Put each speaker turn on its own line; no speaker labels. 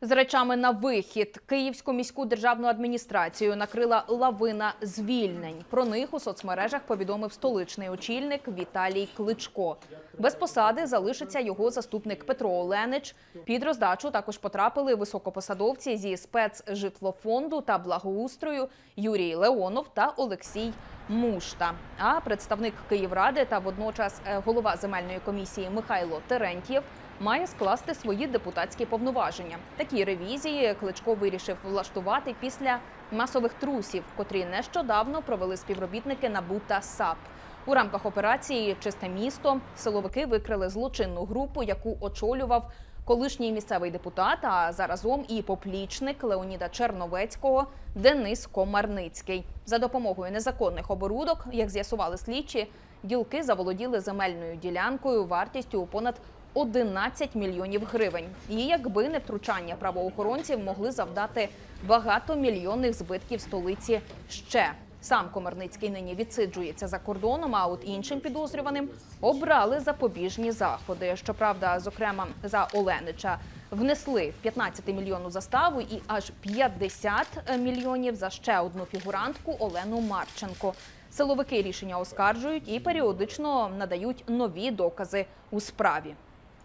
З речами на вихід Київську міську державну адміністрацію накрила лавина звільнень. Про них у соцмережах повідомив столичний очільник Віталій Кличко. Без посади залишиться його заступник Петро Оленич. Під роздачу також потрапили високопосадовці зі спецжитлофонду та благоустрою Юрій Леонов та Олексій Мушта. А представник Київради та водночас е, голова земельної комісії Михайло Терентьєв має скласти свої депутатські повноваження. Такі ревізії Кличко вирішив влаштувати після масових трусів, котрі нещодавно провели співробітники НАБУ та САП. У рамках операції Чисте місто силовики викрили злочинну групу, яку очолював колишній місцевий депутат, а заразом і поплічник Леоніда Черновецького Денис Комарницький. За допомогою незаконних оборудок, як з'ясували слідчі, ділки заволоділи земельною ділянкою вартістю понад 11 мільйонів гривень. І якби не втручання правоохоронців, могли завдати багатомільйонних збитків столиці ще. Сам Комарницький нині відсиджується за кордоном, а от іншим підозрюваним обрали запобіжні заходи. Щоправда, зокрема за Оленича внесли 15 мільйонну заставу і аж 50 мільйонів за ще одну фігурантку Олену Марченко. Силовики рішення оскаржують і періодично надають нові докази у справі.